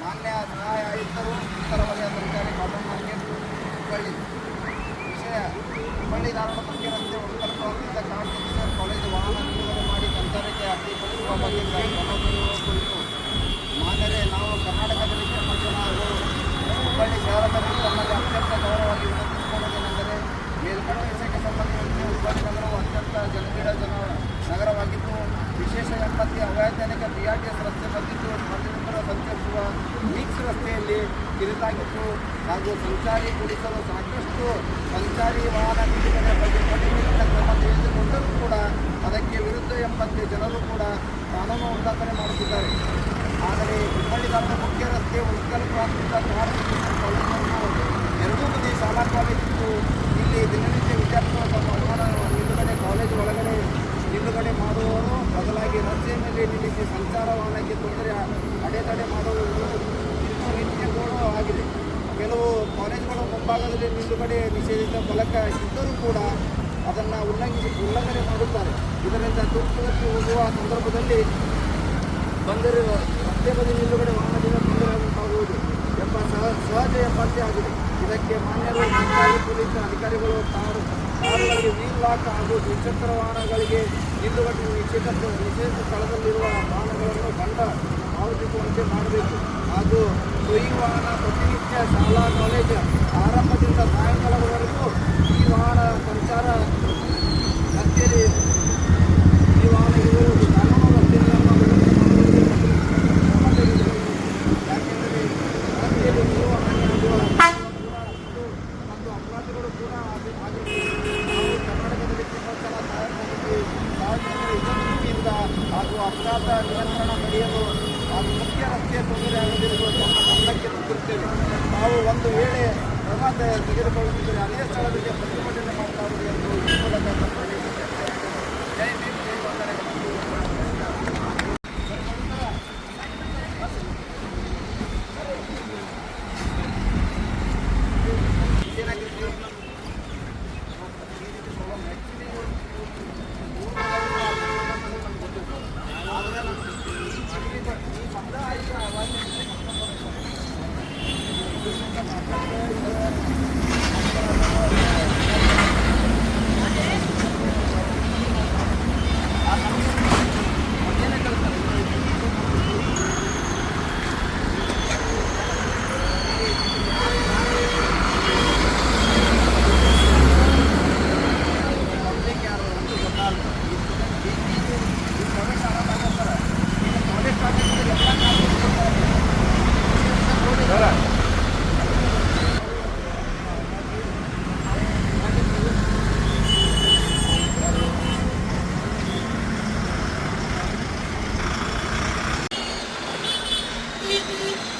ಮಾನ್ಯ ನ್ಯಾಯ ಆಯುಕ್ತರು ಉತ್ತರ ವಲಯ ಅಧಿಕಾರಿ ಕಾಟನ್ ಮಾರ್ಕೆಟ್ ಹುಬ್ಬಳ್ಳಿ ವಿಷಯ ಹುಬ್ಬಳ್ಳಿ ಧಾರವಾಡ ಮುಖ್ಯ ರಸ್ತೆ ವಿಶೇಷ ಎಂಬತ್ತಿ ಅವೈಜ್ಞಾನಿಕ ಬಿ ಆರ್ ಟಿ ಎಸ್ ರಸ್ತೆ ಬಂದಿದ್ದು ಸಾರ್ವಜನಿಕರು ಸಂಚರಿಸುವ ಮಿಕ್ಸ್ ರಸ್ತೆಯಲ್ಲಿ ಕಿರಿದಾಗಿತ್ತು ಹಾಗೂ ಸಂಚಾರಿ ಪೊಲೀಸರು ಸಾಕಷ್ಟು ಸಂಚಾರಿ ವಾಹನ ನಿಲುಗಡೆ ಬಗ್ಗೆ ಕಟ್ಟುನಿಟ್ಟಿನ ಕ್ರಮ ತೆಗೆದುಕೊಂಡರೂ ಕೂಡ ಅದಕ್ಕೆ ವಿರುದ್ಧ ಎಂಬಂತೆ ಜನರು ಕೂಡ ಕಾನೂನು ಉಲ್ಲಂಘನೆ ಮಾಡುತ್ತಿದ್ದಾರೆ. ಆದರೆ ಹುಬ್ಬಳ್ಳಿ ಧಾರವಾಡ ಮುಖ್ಯ ರಸ್ತೆ ಉತ್ಕಲ್ ಪ್ರಾಂತ್ಯದ ಕಾಲೇಜನ್ನು ಎರಡೂ ಬದಿ ಶಾಲಾ ಇಲ್ಲಿ ದಿನನಿತ್ಯ ವಿದ್ಯಾರ್ಥಿಗಳು ತಮ್ಮ ಮುಂಭಾಗದಲ್ಲಿ ನಿಲುಗಡೆ ನಿಷೇಧಿತ ಫಲಕ ಇದ್ದರೂ ಕೂಡ ಅದನ್ನು ಉಲ್ಲಂಘಿಸಿ ಉಲ್ಲಂಘನೆ ಮಾಡುತ್ತಾರೆ. ಇದರಿಂದ ತುರ್ತುಗತಿ ಹೋಗುವ ಸಂದರ್ಭದಲ್ಲಿ ಬಂದರು ರಸ್ತೆ ಬದಿ ನಿಲುಗಡೆ ವಾಹನದಿಂದ ತೊಂದರೆ ಉಂಟಾಗುವುದು ಎಂಬ ಸಹ ಸಹಜ ಎಂಬಂತೆ ಆಗಿದೆ. ಇದಕ್ಕೆ ಮಾನ್ಯರು ಸರ್ಕಾರಿ ಪೊಲೀಸ್ ಅಧಿಕಾರಿಗಳು ಕಾರು ಕಾರುಗಳಿಗೆ ವೀಲ್ ಲಾಕ್ ಹಾಗೂ ದ್ವಿಚಕ್ರ ವಾಹನಗಳಿಗೆ ನಿಲುಗಡೆ ನಿಷೇಧ ನಿಷೇಧ ಸ್ಥಳದಲ್ಲಿರುವ ವಾಹನಗಳನ್ನು ದಂಡ ಪಾವತಿಸುವಂತೆ ಮಾಡಬೇಕು. ಹಾಗೂ ಸ್ವಯಂ ವಾಹನ ಪ್ರತಿನಿತ್ಯ ಶಾಲಾ ಕಾಲೇಜು ಆರಂಭದಿಂದ ಸಾಯಂಕಾಲದವರೆಗೂ ಈ ವಾಹನ ಸಂಚಾರ ರಸ್ತೆಯಲ್ಲಿ ಈ ವಾಹನ ಇರುವುದು ಕಾನೂನು ರಸ್ತೆಯನ್ನು ಯಾಕೆಂದರೆ ರಸ್ತೆಯಲ್ಲಿ ನೀವು ಹಾನಿಯಾಗುವ ಮತ್ತು ಅಪರಾಧಗಳು ಕೂಡ ಆಗಿ- ಆಗಿದೆ ನಾವು ಕರ್ನಾಟಕದಲ್ಲಿ ತುಂಬ ಸಲ ಹಿತದೃಷ್ಟಿಯಿಂದ ಹಾಗೂ ಅಪರಾಧ ನಿಯಂತ್ರಣ ಪಡೆಯಲು ಹಾಗೂ ಮುಖ್ಯ ರಸ್ತೆಯ ತೊಂದರೆ ಆಗದಿರುವುದು ತಮ್ಮ ಗಮನಕ್ಕೆ ತಂದಿರುತ್ತೇವೆ ನಾವು ಒಂದು ವೇಳೆ ಕ್ರಮ ತೆಗೆದುಕೊಳ್ಳುತ್ತಿದ್ದರೆ ಅದೇ ಸ್ಥಳದಲ್ಲಿ ಪ್ರತಿಭಟನೆ ಮಾಡಲಾಗುವುದು ಎಂದು ಈ ಮೂಲಕ ಜೈ ಭೀಮ್ ಜೈ え?